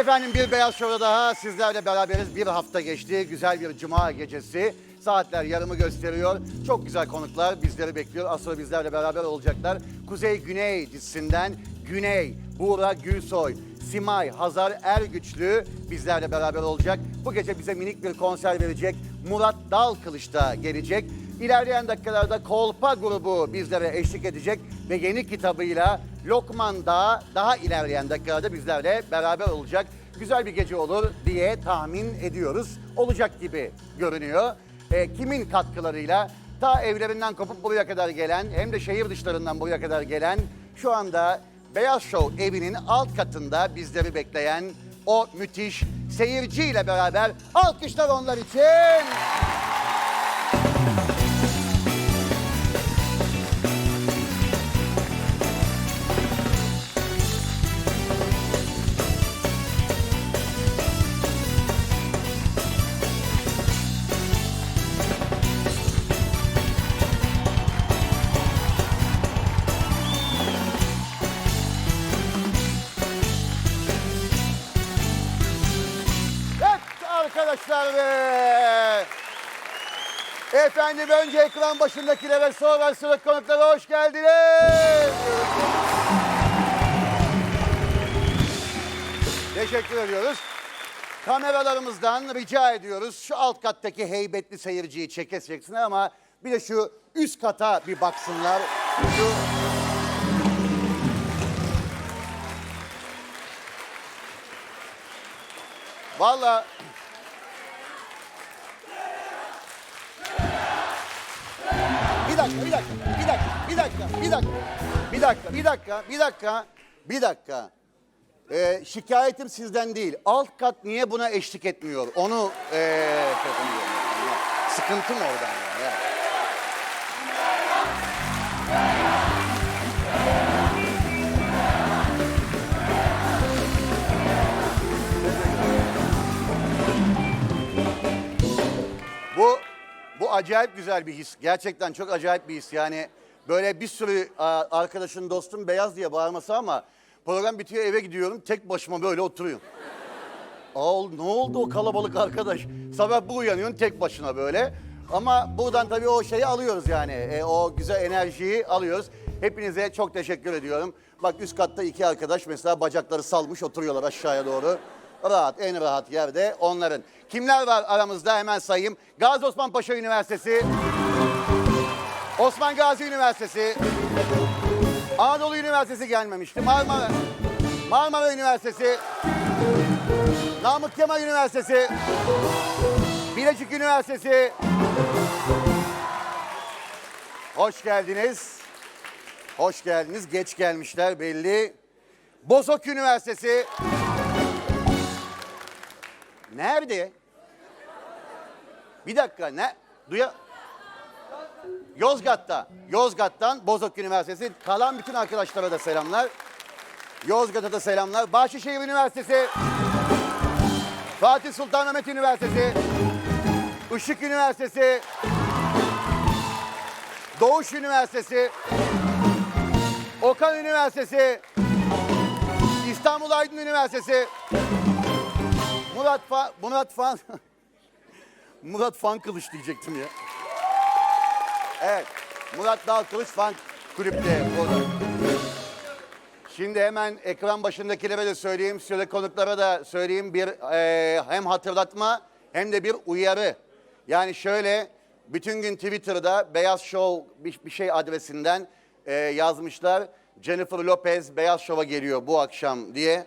Efendim bir Beyaz Show'da daha sizlerle beraberiz. Bir hafta geçti. Güzel bir cuma gecesi. Saatler yarımı gösteriyor. Çok güzel konuklar bizleri bekliyor. Az sonra bizlerle beraber olacaklar. Kuzey Güney dizisinden Güney, Buğra Gülsoy, Simay, Hazar Ergüçlü bizlerle beraber olacak. Bu gece bize minik bir konser verecek. Murat Dalkılıç da gelecek. İlerleyen dakikalarda Kolpa grubu bizlere eşlik edecek ve yeni kitabıyla Lokman Dağı daha ilerleyen dakikalarda bizlerle beraber olacak. Güzel bir gece olur diye tahmin ediyoruz. Olacak gibi görünüyor. E, kimin katkılarıyla ta evlerinden kopup buraya kadar gelen hem de şehir dışlarından buraya kadar gelen şu anda Beyaz Show evinin alt katında bizleri bekleyen o müthiş seyirciyle beraber alkışlar onlar için. Arkadaşlar be. Efendim önce ekran başındakilere sonra sıra konuklara hoş geldiniz. Teşekkür ediyoruz. Kameralarımızdan rica ediyoruz şu alt kattaki heybetli seyirciyi çeke çeksinler ama bir de şu üst kata bir baksınlar. Şu Vallahi bir dakika, bir dakika, bir dakika, bir dakika, bir dakika, bir dakika, bir dakika, bir dakika. Ee, şikayetim sizden değil. Alt kat niye buna eşlik etmiyor? Onu ee, sıkıntım oradan yani. Bu acayip güzel bir his. Gerçekten çok acayip bir his. Yani böyle bir sürü arkadaşın, dostum beyaz diye bağırması ama program bitiyor eve gidiyorum tek başıma böyle oturuyorum. Aa, ne oldu o kalabalık arkadaş? Sabah bu uyanıyorsun tek başına böyle. Ama buradan tabii o şeyi alıyoruz yani. E, o güzel enerjiyi alıyoruz. Hepinize çok teşekkür ediyorum. Bak üst katta iki arkadaş mesela bacakları salmış oturuyorlar aşağıya doğru. Rahat, en rahat yerde onların. Kimler var aramızda hemen sayayım. Gazi Osman Paşa Üniversitesi, Osman Gazi Üniversitesi, Anadolu Üniversitesi gelmemişti. Marmara, Marmara Üniversitesi, Namık Kemal Üniversitesi, Bilecik Üniversitesi. Hoş geldiniz. Hoş geldiniz. Geç gelmişler belli. Bozok Üniversitesi. Nerede? Bir dakika ne? Duya... Yozgat'ta. Yozgat'tan Bozok Üniversitesi. Kalan bütün arkadaşlara da selamlar. Yozgat'a da selamlar. Bahçeşehir Üniversitesi. Fatih Sultan Mehmet Üniversitesi. Işık Üniversitesi. Doğuş Üniversitesi. Okan Üniversitesi. İstanbul Aydın Üniversitesi. Murat Fa Murat Fan Murat Fan Kılıç diyecektim ya. Evet. Murat Dal Kılıç Fan kulüpte burada. Şimdi hemen ekran başındakilere de söyleyeyim, süre konuklara da söyleyeyim bir eee, hem hatırlatma hem de bir uyarı. Yani şöyle bütün gün Twitter'da Beyaz Show bir, bir şey adresinden eee, yazmışlar. Jennifer Lopez Beyaz Show'a geliyor bu akşam diye.